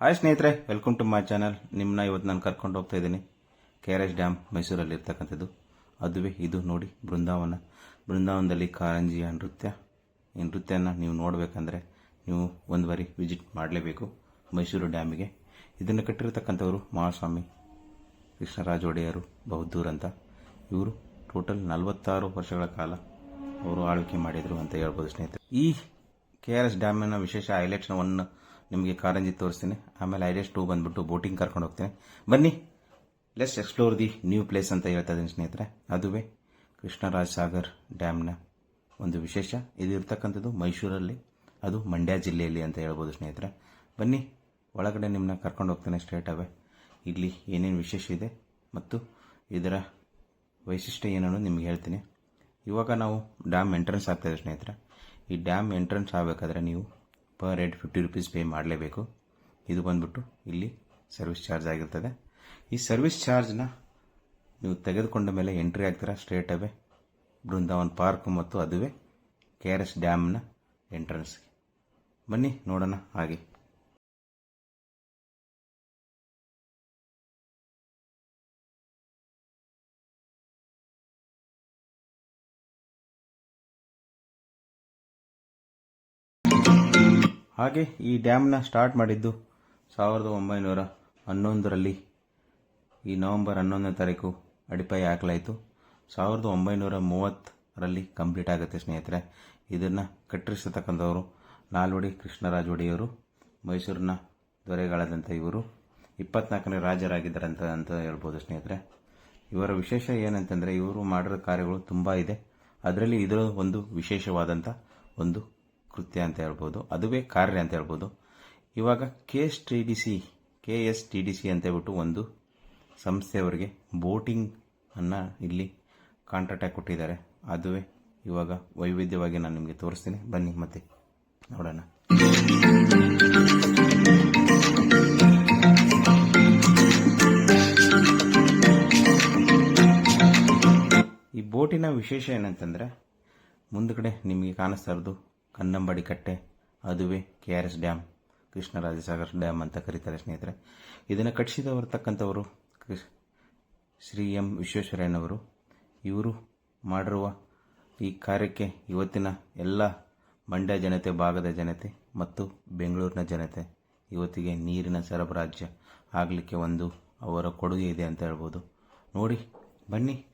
Hi ಸ್ನೇಹಿತರೆ. Welcome to my channel ನಿಮ್ಮನ್ನ ಇವತ್ತು ನಾನು ಕರ್ಕೊಂಡು ಹೋಗ್ತಾ ಇದ್ದೀನಿ. ಕೆ ಆರ್ ಎಸ್ ಡ್ಯಾಮ್ ಮೈಸೂರಲ್ಲಿ ಇರ್ತಕ್ಕಂಥದ್ದು. ಅದುವೇ ಇದು ನೋಡಿ ಬೃಂದಾವನ. ಬೃಂದಾವನದಲ್ಲಿ ಕಾರಂಜಿಯ ನೃತ್ಯ. ಈ ನೃತ್ಯನ ನೀವು ನೋಡಬೇಕಂದ್ರೆ ನೀವು ಒಂದು ಬಾರಿ ವಿಸಿಟ್ ಮಾಡಲೇಬೇಕು ಮೈಸೂರು ಡ್ಯಾಮಿಗೆ ಇದನ್ನು ಕಟ್ಟಿರತಕ್ಕಂಥವರು ಮಹಾಸ್ವಾಮಿ ಕೃಷ್ಣರಾಜ ಒಡೆಯರು ಬಹುದ್ದೂರ್ ಅಂತ. ಇವರು ಟೋಟಲ್ ನಲವತ್ತಾರು ವರ್ಷಗಳ ಕಾಲ ಅವರು ಆಳ್ವಿಕೆ ಮಾಡಿದರು ಅಂತ ಹೇಳ್ಬೋದು ಸ್ನೇಹಿತರೆ. ಈ ಕೆ ಆರ್ ಎಸ್ ಡ್ಯಾಮಿನ ವಿಶೇಷ ಹೈಲೈಟ್ಸ್ನ ಒನ್ ನಿಮಗೆ ಕಾರಂಜಿ ತೋರಿಸ್ತೀನಿ. ಆಮೇಲೆ ಐಡಿಯಾಸ್ ಟೂ ಬಂದ್ಬಿಟ್ಟು ಬೋಟಿಂಗ್ ಕರ್ಕೊಂಡು ಹೋಗ್ತೀನಿ. ಬನ್ನಿ let's explore the new place ಅಂತ ಹೇಳ್ತಾ ಇದ್ದೀನಿ ಸ್ನೇಹಿತರೆ. ಅದುವೇ ಕೃಷ್ಣರಾಜ ಸಾಗರ್ ಡ್ಯಾಮ್ನ ಒಂದು ವಿಶೇಷ. ಇದು ಇರ್ತಕ್ಕಂಥದ್ದು ಮೈಸೂರಲ್ಲಿ, ಅದು ಮಂಡ್ಯ ಜಿಲ್ಲೆಯಲ್ಲಿ ಅಂತ ಹೇಳ್ಬೋದು ಸ್ನೇಹಿತರೆ. ಬನ್ನಿ, ಒಳಗಡೆ ನಿಮ್ಮನ್ನ ಕರ್ಕೊಂಡು ಹೋಗ್ತೇನೆ ಸ್ಟ್ರೇಟ್ ಅವೇ ಇಲ್ಲಿ ಏನೇನು ವಿಶೇಷ ಇದೆ ಮತ್ತು ಇದರ ವೈಶಿಷ್ಟ್ಯ ಏನನ್ನು ನಿಮ್ಗೆ ಹೇಳ್ತೀನಿ. ಇವಾಗ ನಾವು ಡ್ಯಾಮ್ ಎಂಟ್ರೆನ್ಸ್ ಆಗ್ತಾ ಇದೆ ಸ್ನೇಹಿತರೆ. ಈ ಡ್ಯಾಮ್ ಎಂಟ್ರೆನ್ಸ್ ಆಗಬೇಕಾದ್ರೆ ನೀವು per head fifty rupees pay ಮಾಡಲೇಬೇಕು. ಇದು ಬಂದ್ಬಿಟ್ಟು ಇಲ್ಲಿ ಸರ್ವಿಸ್ ಚಾರ್ಜ್ ಆಗಿರ್ತದೆ. ಈ ಸರ್ವಿಸ್ ಚಾರ್ಜ್ನ ನೀವು ತೆಗೆದುಕೊಂಡ ಮೇಲೆ ಎಂಟ್ರಿ ಆಗ್ತೀರಾ ಸ್ಟ್ರೇಟ್ ಅವೇ ಬೃಂದಾವನ್ ಪಾರ್ಕ್ ಮತ್ತು ಅದುವೇ ಕೆ ಆರ್ ಎಸ್ ಡ್ಯಾಮ್ನ ಎಂಟ್ರೆನ್ಸ್ಗೆ ಬನ್ನಿ, ನೋಡೋಣ ಹಾಗೆ. ಹಾಗೆ ಈ ಡ್ಯಾಮ್ನ ಸ್ಟಾರ್ಟ್ ಮಾಡಿದ್ದು ಸಾವಿರದ ಒಂಬೈನೂರ ಹನ್ನೊಂದರಲ್ಲಿ. ಈ ನವೆಂಬರ್ ಹನ್ನೊಂದನೇ ತಾರೀಕು ಅಡಿಪಾಯ ಹಾಕಲಾಯಿತು. ಸಾವಿರದ ಒಂಬೈನೂರ ಮೂವತ್ತರಲ್ಲಿ ಕಂಪ್ಲೀಟ್ ಆಗುತ್ತೆ ಸ್ನೇಹಿತರೆ. ಇದನ್ನು ಕಟ್ಟಿಸತಕ್ಕಂಥವರು ನಾಲ್ವಡಿ ಕೃಷ್ಣರಾಜ ಒಡೆಯವರು ಮೈಸೂರಿನ ದೊರೆಗಳಾದಂಥ ಇವರು, ಇಪ್ಪತ್ನಾಲ್ಕನೇ ರಾಜರಾಗಿದ್ದಾರೆ ಅಂತ ಅಂತ ಹೇಳ್ಬೋದು ಸ್ನೇಹಿತರೆ. ಇವರ ವಿಶೇಷ ಏನಂತಂದರೆ ಇವರು ಮಾಡಿರೋ ಕಾರ್ಯಗಳು ತುಂಬ ಇದೆ. ಅದರಲ್ಲಿ ಇದರ ಒಂದು ವಿಶೇಷವಾದಂಥ ಒಂದು ಕೃತ್ಯ ಅಂತ ಹೇಳ್ಬೋದು, ಅದುವೇ ಕಾರ್ಯ ಅಂತ ಹೇಳ್ಬೋದು. ಇವಾಗ K S T D C K S T D C ಅಂತ ಹೇಳ್ಬಿಟ್ಟು ಒಂದು ಸಂಸ್ಥೆಯವರಿಗೆ ಬೋಟಿಂಗ್ ಅನ್ನು ಇಲ್ಲಿ ಕಾಂಟ್ರಾಕ್ಟಾಗಿ ಕೊಟ್ಟಿದ್ದಾರೆ. ಅದುವೇ ಇವಾಗ ವೈವಿಧ್ಯವಾಗಿ ನಾನು ನಿಮಗೆ ತೋರಿಸ್ತೀನಿ. ಬನ್ನಿ ಮತ್ತೆ ನೋಡೋಣ. ಈ ಬೋಟಿನ ವಿಶೇಷ ಏನಂತಂದರೆ, ಮುಂದ್ಗಡೆ ನಿಮಗೆ ಕಾಣಿಸ್ತಾ ಇರೋದು ಕನ್ನಂಬಾಡಿ ಕಟ್ಟೆ, ಅದುವೇ, K R S dam Krishnarajasagar dam ಅಂತ ಕರೀತಾರೆ ಸ್ನೇಹಿತರೆ. ಇದನ್ನು ಕಟ್ಟಿಸಿದವರ್ತಕ್ಕಂಥವರು ಶ್ರೀ ಎಂ ವಿಶ್ವೇಶ್ವರಯ್ಯನವರು. ಇವರು ಮಾಡಿರುವ ಈ ಕಾರ್ಯಕ್ಕೆ ಇವತ್ತಿನ ಎಲ್ಲ ಮಂಡ್ಯ ಜನತೆ, ಭಾಗದ ಜನತೆ ಮತ್ತು ಬೆಂಗಳೂರಿನ ಜನತೆ ಇವತ್ತಿಗೆ ನೀರಿನ ಸರಬರಾಜ್ಯ ಆಗಲಿಕ್ಕೆ ಒಂದು ಅವರ ಕೊಡುಗೆ ಇದೆ ಅಂತ ಹೇಳ್ಬೋದು. ನೋಡಿ, ಬನ್ನಿ.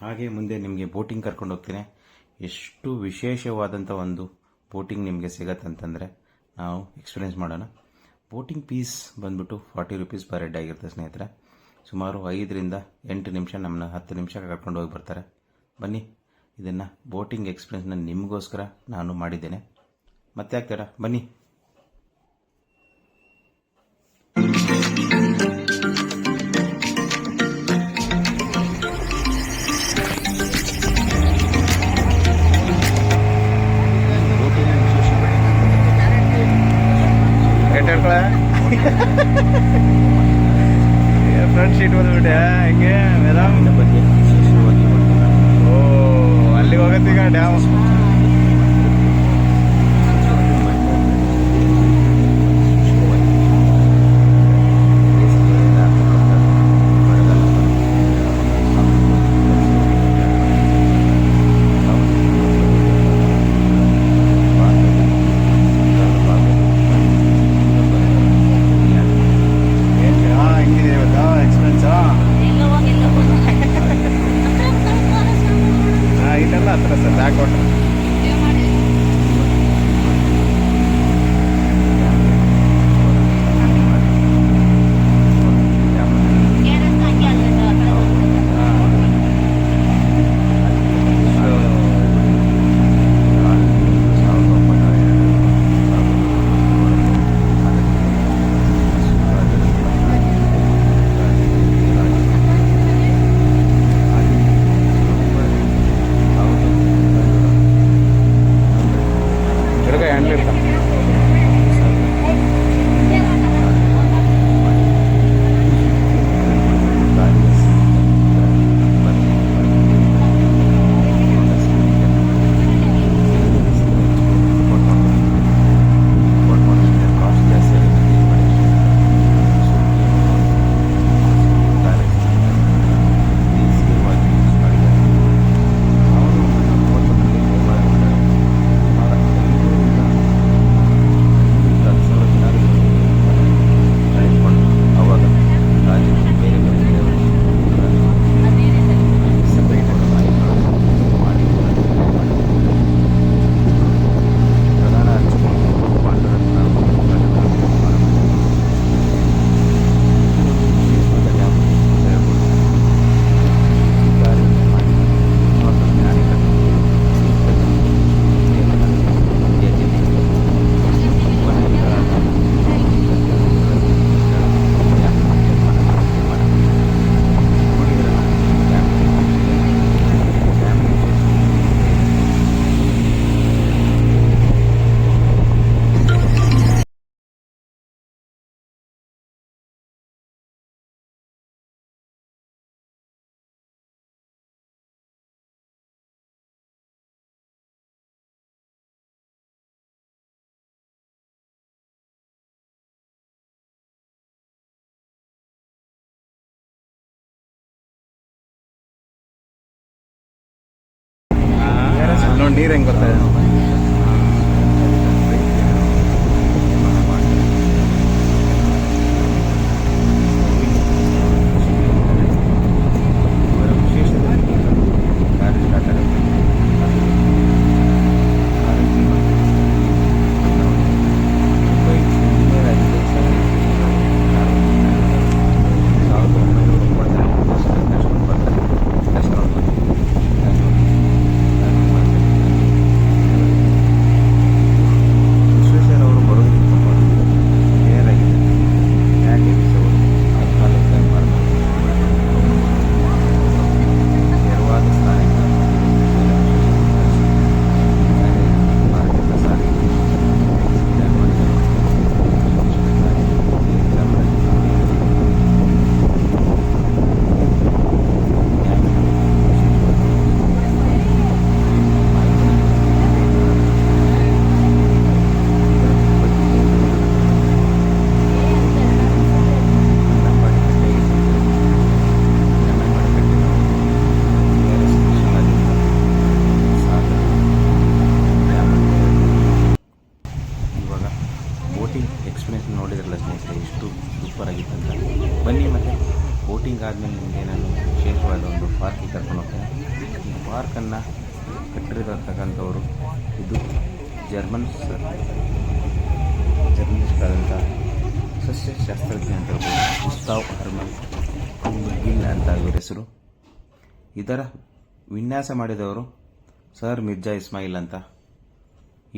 ಹಾಗೆ ಮುಂದೆ ನಿಮಗೆ ಬೋಟಿಂಗ್ ಕರ್ಕೊಂಡು ಹೋಗ್ತೀನಿ. ಎಷ್ಟು ವಿಶೇಷವಾದಂಥ ಒಂದು ಬೋಟಿಂಗ್ ನಿಮಗೆ ಸಿಗತ್ತೆ ಅಂತಂದರೆ ನಾವು ಎಕ್ಸ್ಪೀರಿಯನ್ಸ್ ಮಾಡೋಣ. ಬೋಟಿಂಗ್ ಪೀಸ್ ಬಂದ್ಬಿಟ್ಟು ಫಾರ್ಟಿ ರುಪೀಸ್ ಪರ್ ಹೆಡ್ ಆಗಿರುತ್ತೆ ಸ್ನೇಹಿತರೆ. ಸುಮಾರು ಐದರಿಂದ ಎಂಟು ನಿಮಿಷ ನಮ್ಮನ್ನ ಹತ್ತು ನಿಮಿಷ ಕರ್ಕೊಂಡು ಹೋಗಿ ಬರ್ತಾರೆ. ಬನ್ನಿ, ಇದನ್ನು ಬೋಟಿಂಗ್ ಎಕ್ಸ್ಪೀರಿಯೆನ್ಸ್ನ ನಿಮಗೋಸ್ಕರ ನಾನು ಮಾಡಿದ್ದೇನೆ. ಮತ್ತೆ ಆಗ್ತೀರಾ ಬನ್ನಿ. ಇಲ್ಲೆಲ್ಲ ಹತ್ರ ಸರ್ ನೀರು ಹೆಂಗೆ ಬರ್ತಾ ನೋಡಿದ್ರಲ್ಲ ಸ್ನೇಹಿತರೆ, ಎಷ್ಟು ಸೂಪರ್ ಆಗಿತ್ತು ಅಂತ ಬನ್ನಿ ಮತ್ತೆ ಬೋಟಿಂಗ್ ಆದಮೇಲೆ ನಿಮಗೆ ನಾನು ವಿಶೇಷವಾದ ಒಂದು ಪಾರ್ಕಿಗೆ ಕರ್ಕೊಂಡು ಹೋಗ್ತೇನೆ. ಈ ಪಾರ್ಕನ್ನು ಕಟ್ಟಿರತಕ್ಕಂಥವರು ಇದು ಜರ್ಮನ್ ಸರ್ ಜರ್ನಲಿಸ್ಟ್ ಸಸ್ಯ ಸಸ್ಯಶಾಸ್ತ್ರಜ್ಞ ಅಂತ ಹೇಳ್ಬೋದು. ಗುಸ್ತಾವ್ ಹರ್ಮನ್ ಗಿಲ್ ಅಂತ ಇವ್ರ ಹೆಸರು. ಇದರ ವಿನ್ಯಾಸ ಮಾಡಿದವರು ಸರ್ ಮಿರ್ಜಾ ಇಸ್ಮಾಯಿಲ್ ಅಂತ.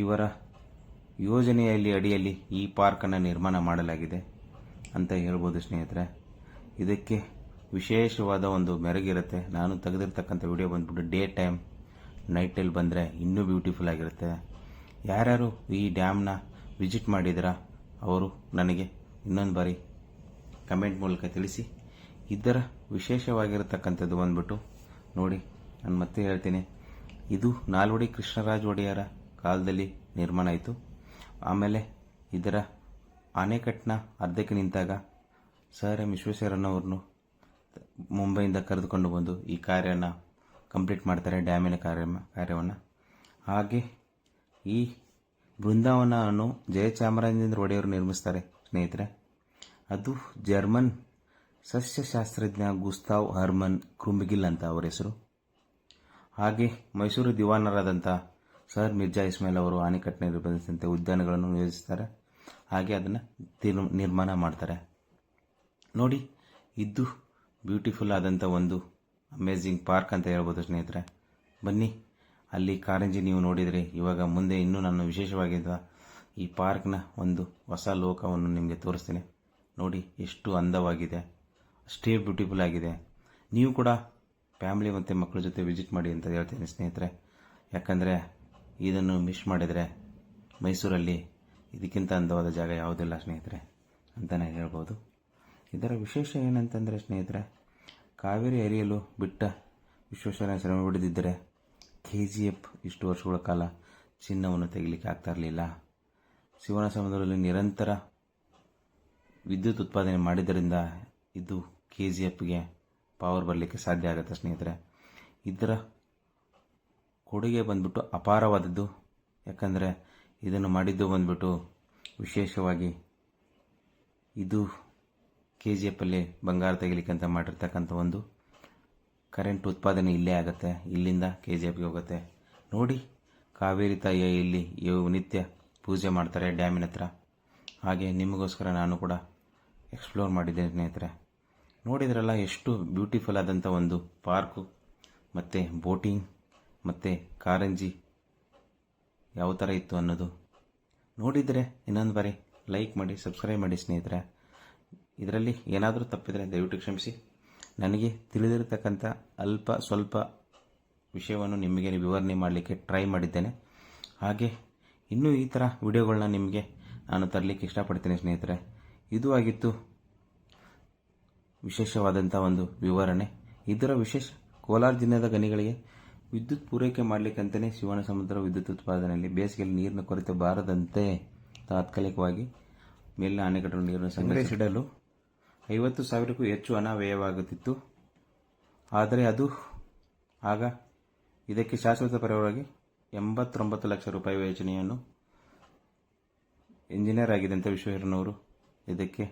ಇವರ ಯೋಜನೆಯಲ್ಲಿ ಅಡಿಯಲ್ಲಿ ಈ ಪಾರ್ಕನ್ನು ನಿರ್ಮಾಣ ಮಾಡಲಾಗಿದೆ ಅಂತ ಹೇಳ್ಬೋದು ಸ್ನೇಹಿತರೆ. ಇದಕ್ಕೆ ವಿಶೇಷವಾದ ಒಂದು ಮೆರಗಿರುತ್ತೆ. ನಾನು ತೆಗೆದಿರ್ತಕ್ಕಂಥ ವಿಡಿಯೋ ಬಂದ್ಬಿಟ್ಟು ಡೇ ಟೈಮ್ ನೈಟಲ್ಲಿ ಬಂದರೆ ಇನ್ನೂ ಬ್ಯೂಟಿಫುಲ್ ಆಗಿರುತ್ತೆ. ಯಾರ್ಯಾರು ಈ ಡ್ಯಾಮ್ನ ವಿಸಿಟ್ ಮಾಡಿದಿರಾ ಅವರು ನನಗೆ ಇನ್ನೊಂದು ಬಾರಿ ಕಮೆಂಟ್ ಮೂಲಕ ತಿಳಿಸಿ. ಇದರ ವಿಶೇಷವಾಗಿರತಕ್ಕಂಥದ್ದು ಬಂದ್ಬಿಟ್ಟು ನೋಡಿ, ನಾನು ಮತ್ತೆ ಹೇಳ್ತೀನಿ. ಇದು ನಾಲ್ವಡಿ ಕೃಷ್ಣರಾಜ ಒಡೆಯರ ಕಾಲದಲ್ಲಿ ನಿರ್ಮಾಣ ಆಯಿತು. ಆಮೇಲೆ ಇದರ ಅಣೆಕಟ್ಟನ್ನ ಅರ್ಧಕ್ಕೆ ನಿಂತಾಗ ಸರ್ ಎಂ ವಿಶ್ವೇಶ್ವರಯ್ಯನವ್ರನ್ನು ಮುಂಬೈಯಿಂದ ಕರೆದುಕೊಂಡು ಬಂದು ಈ ಕಾರ್ಯನ ಕಂಪ್ಲೀಟ್ ಮಾಡ್ತಾರೆ ಡ್ಯಾಮಿನ ಕಾರ್ಯ, ಕಾರ್ಯವನ್ನು. ಹಾಗೆ ಈ ಬೃಂದಾವನವನ್ನು ಜಯಚಾಮರಾಜೇಂದ್ರ ಒಡೆಯವರು ನಿರ್ಮಿಸ್ತಾರೆ, ಸ್ನೇಹಿತರೆ. ಅದು ಜರ್ಮನ್ ಸಸ್ಯಶಾಸ್ತ್ರಜ್ಞ ಗುಸ್ತಾವ್ ಹರ್ಮನ್ ಕ್ರುಂಬಿಗಿಲ್ ಅಂತ ಅವರ ಹೆಸರು. ಹಾಗೆ ಮೈಸೂರು ದಿವಾನರಾದಂಥ ಸರ್, ಮಿರ್ಜಾ ಇಸ್ಮಾಯಿಲ್ ಅವರು ಅಣೆಕಟ್ಟು ನಿರ್ಬಂಧಿಸಿದಂತೆ ಉದ್ಯಾನಗಳನ್ನು ನಿಯೋಜಿಸ್ತಾರೆ. ಹಾಗೆ ಅದನ್ನು ನಿರ್ಮಾಣ ಮಾಡ್ತಾರೆ. ನೋಡಿ ಇದು ಬ್ಯೂಟಿಫುಲ್ ಆದಂಥ ಒಂದು ಅಮೇಝಿಂಗ್ ಪಾರ್ಕ್ ಅಂತ ಹೇಳ್ಬೋದು ಸ್ನೇಹಿತರೆ. ಬನ್ನಿ, ಅಲ್ಲಿ ಕಾರಂಜಿ ನೀವು ನೋಡಿದರೆ ಇವಾಗ ಮುಂದೆ ಇನ್ನೂ ನಾನು ವಿಶೇಷವಾಗಿದ್ದ ಈ ಪಾರ್ಕ್ನ ಒಂದು ಹೊಸ ಲೋಕವನ್ನು ನಿಮಗೆ ತೋರಿಸ್ತೇನೆ. ನೋಡಿ, ಎಷ್ಟು ಅಂದವಾಗಿದೆ. ಅಷ್ಟೇ ಬ್ಯೂಟಿಫುಲ್ ಆಗಿದೆ. ನೀವು ಕೂಡ ಫ್ಯಾಮಿಲಿ ಮತ್ತು ಮಕ್ಕಳ ಜೊತೆ ವಿಸಿಟ್ ಮಾಡಿ ಅಂತ ಹೇಳ್ತೀನಿ ಸ್ನೇಹಿತರೆ. ಯಾಕಂದರೆ ಇದನ್ನು ಮಿಸ್ ಮಾಡಿದರೆ ಮೈಸೂರಲ್ಲಿ ಇದಕ್ಕಿಂತ ಅಂದವಾದ ಜಾಗ ಯಾವುದಿಲ್ಲ ಸ್ನೇಹಿತರೆ ಅಂತಲೇ ಹೇಳ್ಬೋದು. ಇದರ ವಿಶೇಷ ಏನಂತಂದರೆ ಸ್ನೇಹಿತರೆ, ಕಾವೇರಿ ಅರಿಯಲು ಬಿಟ್ಟ ವಿಶ್ವೇಶ್ವರಯ್ಯ ಶ್ರಮ ಬಿಡದಿದ್ದರೆ ಕೆ ಜಿ ಎಫ್ ಇಷ್ಟು ವರ್ಷಗಳ ಕಾಲ ಚಿನ್ನವನ್ನು ತೆಗಿಲಿಕ್ಕೆ ಆಗ್ತಾ ಇರಲಿಲ್ಲ. ಶಿವನ ಸಮುದ್ರದಲ್ಲಿ ನಿರಂತರ ವಿದ್ಯುತ್ ಉತ್ಪಾದನೆ ಮಾಡಿದ್ದರಿಂದ ಇದು ಕೆ ಜಿ ಎಫ್ಗೆ ಪವರ್ ಬರಲಿಕ್ಕೆ ಸಾಧ್ಯ ಆಗುತ್ತೆ ಸ್ನೇಹಿತರೆ. ಇದರ ಕೊಡುಗೆ ಬಂದ್ಬಿಟ್ಟು ಅಪಾರವಾದದ್ದು. ಯಾಕಂದರೆ ಇದನ್ನು ಮಾಡಿದ್ದು ಬಂದ್ಬಿಟ್ಟು ವಿಶೇಷವಾಗಿ ಇದು ಕೆ ಜಿ ಎಫಲ್ಲಿ ಬಂಗಾರ ತೆಗಿಲಿಕ್ಕಂತ ಮಾಡಿರ್ತಕ್ಕಂಥ ಒಂದು ಕರೆಂಟ್ ಉತ್ಪಾದನೆ ಇಲ್ಲೇ ಆಗುತ್ತೆ. ಇಲ್ಲಿಂದ ಕೆ ಜಿ ಎಫ್ಗೆ ಹೋಗುತ್ತೆ. ನೋಡಿ, ಕಾವೇರಿ ತಾಯಿಯ ಇಲ್ಲಿ ನಿತ್ಯ ಪೂಜೆ ಮಾಡ್ತಾರೆ ಡ್ಯಾಮಿನ ಹತ್ರ. ಹಾಗೆ ನಿಮಗೋಸ್ಕರ ನಾನು ಕೂಡ ಎಕ್ಸ್ಪ್ಲೋರ್ ಮಾಡಿದ್ದೇನೆ ಸ್ನೇಹಿತರೆ. ನೋಡಿದ್ರಲ್ಲ ಎಷ್ಟು ಬ್ಯೂಟಿಫುಲ್ ಆದಂಥ ಒಂದು ಪಾರ್ಕು ಮತ್ತು ಬೋಟಿಂಗ್ ಮತ್ತು ಕಾರಂಜಿ ಯಾವ ಥರ ಇತ್ತು ಅನ್ನೋದು ನೋಡಿದರೆ ಇನ್ನೊಂದು ಬಾರಿ ಲೈಕ್ ಮಾಡಿ ಸಬ್ಸ್ಕ್ರೈಬ್ ಮಾಡಿ ಸ್ನೇಹಿತರೆ. ಇದರಲ್ಲಿ ಏನಾದರೂ ತಪ್ಪಿದರೆ ದಯವಿಟ್ಟು ಕ್ಷಮಿಸಿ. ನನಗೆ ತಿಳಿದಿರತಕ್ಕಂಥ ಅಲ್ಪ ಸ್ವಲ್ಪ ವಿಷಯವನ್ನು ನಿಮಗೆ ವಿವರಣೆ ಮಾಡಲಿಕ್ಕೆ ಟ್ರೈ ಮಾಡಿದ್ದೇನೆ. ಹಾಗೆ ಇನ್ನೂ ಈ ಥರ ವಿಡಿಯೋಗಳನ್ನ ನಿಮಗೆ ನಾನು ತರಲಿಕ್ಕೆ ಇಷ್ಟಪಡ್ತೀನಿ ಸ್ನೇಹಿತರೆ. ಇದು ಆಗಿತ್ತು ವಿಶೇಷವಾದಂಥ ಒಂದು ವಿವರಣೆ. ಇದರ ವಿಶೇಷ ಕೋಲಾರ ಜಿಲ್ಲೆಯ ಗಣಿಗಳಿಗೆ ವಿದ್ಯುತ್ ಪೂರೈಕೆ ಮಾಡಲಿಕ್ಕಂತಲೇ ಶಿವನ ಸಮುದ್ರ ವಿದ್ಯುತ್ ಉತ್ಪಾದನೆಯಲ್ಲಿ ಬೇಸಿಗೆಯಲ್ಲಿ ನೀರಿನ ಕೊರತೆ ಬಾರದಂತೆ ತಾತ್ಕಾಲಿಕವಾಗಿ ಮೇಲಿನ ಅಣೆಕಟ್ಟು ನೀರನ್ನು ಸಂಗ್ರಹಿಸಿಡಲು ಐವತ್ತು ಸಾವಿರಕ್ಕೂ ಹೆಚ್ಚು ಹಣ ವ್ಯಯವಾಗುತ್ತಿತ್ತು ಆದರೆ ಅದು ಆಗ ಇದಕ್ಕೆ ಶಾಶ್ವತ ಪರವಾಗಿ ಎಂಬತ್ತೊಂಬತ್ತು ಲಕ್ಷ ರೂಪಾಯಿ ಯೋಜನೆಯನ್ನು ಇಂಜಿನಿಯರ್ ಆಗಿದ್ದಂಥ ವಿಶ್ವೇಶ್ವರನವರು ಇದಕ್ಕೆ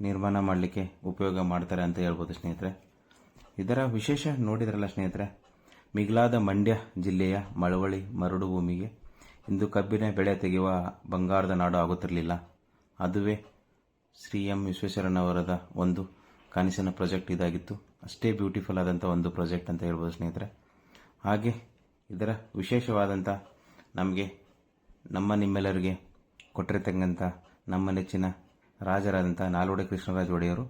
ನಿರ್ಮಾಣ ಮಾಡಲಿಕ್ಕೆ ಉಪಯೋಗ ಮಾಡ್ತಾರೆ ಅಂತ ಹೇಳ್ಬೋದು ಸ್ನೇಹಿತರೆ. ಇದರ ವಿಶೇಷ ನೋಡಿದ್ರಲ್ಲ ಸ್ನೇಹಿತರೆ ಮಿಗಿಲಾದ ಮಂಡ್ಯ ಜಿಲ್ಲೆಯ ಮಳವಳ್ಳಿ ಮರಡು ಭೂಮಿಗೆ ಇಂದು ಕಬ್ಬಿನ ಬೆಳೆ ತೆಗೆಯುವ ಬಂಗಾರದ ನಾಡು ಆಗುತ್ತಿರಲಿಲ್ಲ. ಅದುವೇ ಶ್ರೀ ಎಂ ವಿಶ್ವೇಶ್ವರನವರದ ಒಂದು ಕನಸಿನ ಪ್ರಾಜೆಕ್ಟ್ ಇದಾಗಿತ್ತು. ಅಷ್ಟೇ ಬ್ಯೂಟಿಫುಲ್ ಆದಂಥ ಒಂದು ಪ್ರಾಜೆಕ್ಟ್ ಅಂತ ಹೇಳ್ಬೋದು ಸ್ನೇಹಿತರೆ. ಹಾಗೆ ಇದರ ವಿಶೇಷವಾದಂಥ ನಮಗೆ, ನಮ್ಮ ನಿಮ್ಮೆಲ್ಲರಿಗೆ ಕೊಟ್ಟಿರತಕ್ಕಂಥ ನಮ್ಮ ನೆಚ್ಚಿನ ರಾಜರಾದಂಥ ನಾಲ್ವಡೆ ಕೃಷ್ಣರಾಜ ಒಡೆಯರು,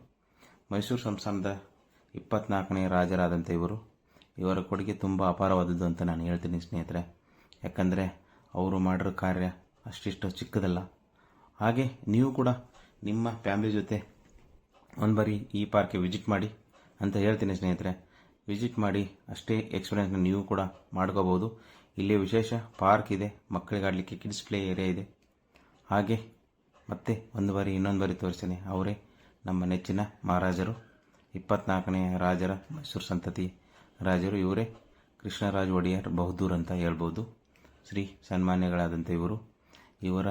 ಮೈಸೂರು ಸಂಸ್ಥಾನದ ಇಪ್ಪತ್ನಾಲ್ಕನೇ ರಾಜರಾದಂಥ ಇವರು ಇವರ ಕೊಡುಗೆ ತುಂಬ ಅಪಾರವಾದದ್ದು ಅಂತ ನಾನು ಹೇಳ್ತೀನಿ ಸ್ನೇಹಿತರೆ. ಯಾಕಂದರೆ ಅವರು ಮಾಡಿರೋ ಕಾರ್ಯ ಅಷ್ಟಿಷ್ಟು ಚಿಕ್ಕದಲ್ಲ. ಹಾಗೆ ನೀವು ಕೂಡ ನಿಮ್ಮ ಫ್ಯಾಮಿಲಿ ಜೊತೆ ಒಂದು ಬಾರಿ ಈ ಪಾರ್ಕ್ಗೆ ವಿಸಿಟ್ ಮಾಡಿ ಅಂತ ಹೇಳ್ತೀನಿ ಸ್ನೇಹಿತರೆ. ವಿಸಿಟ್ ಮಾಡಿ ಅಷ್ಟೇ ಎಕ್ಸ್ಪೀರಿಯನ್ಸ್ನ ನೀವು ಕೂಡ ಮಾಡ್ಕೋಬೋದು ಇಲ್ಲಿ ವಿಶೇಷ ಪಾರ್ಕ್ ಇದೆ ಮಕ್ಕಳಿಗೆ ಆಡಲಿಕ್ಕೆ ಕಿಡ್ಸ್ ಪ್ಲೇ ಏರಿಯಾ ಇದೆ. ಹಾಗೆ ಮತ್ತೆ ಒಂದು ಬಾರಿ ಇನ್ನೊಂದು ಬಾರಿ ತೋರಿಸ್ತೀನಿ. ಅವರೇ ನಮ್ಮ ನೆಚ್ಚಿನ ಮಹಾರಾಜರು, ಇಪ್ಪತ್ನಾಲ್ಕನೇ ರಾಜರ ಮೈಸೂರು ಸಂತತಿ ರಾಜರು ಇವರೇ. ಕೃಷ್ಣರಾಜ ಒಡೆಯರ್ ಬಹದ್ದೂರ್ ಅಂತ ಹೇಳ್ಬೋದು. ಶ್ರೀ ಸನ್ಮಾನ್ಯಗಳಾದಂಥ ಇವರು. ಇವರ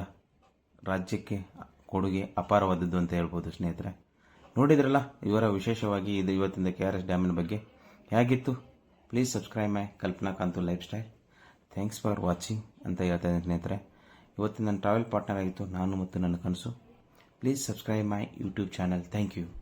ರಾಜ್ಯಕ್ಕೆ ಕೊಡುಗೆ ಅಪಾರವಾದದ್ದು ಅಂತ ಹೇಳ್ಬೋದು ಸ್ನೇಹಿತರೆ. ನೋಡಿದ್ರಲ್ಲ, ಇವರ ವಿಶೇಷವಾಗಿ ಇದು ಇವತ್ತಿನ ಕೆ ಆರ್ ಎಸ್ ಡ್ಯಾಮಿನ ಬಗ್ಗೆ. ಹೇಗಿತ್ತು? Please subscribe my Kalpana Kantu lifestyle. Thanks for watching ಅಂತ ಹೇಳ್ತಾ ಇದ್ದೀನಿ ಸ್ನೇಹಿತರೆ. ಇವತ್ತು ನನ್ನ ಟ್ರಾವೆಲ್ ಪಾರ್ಟ್ನರ್ ಆಗಿತ್ತು ನಾನು ಮತ್ತು ನನ್ನ ಕನಸು. Please subscribe my YouTube channel. Thank you.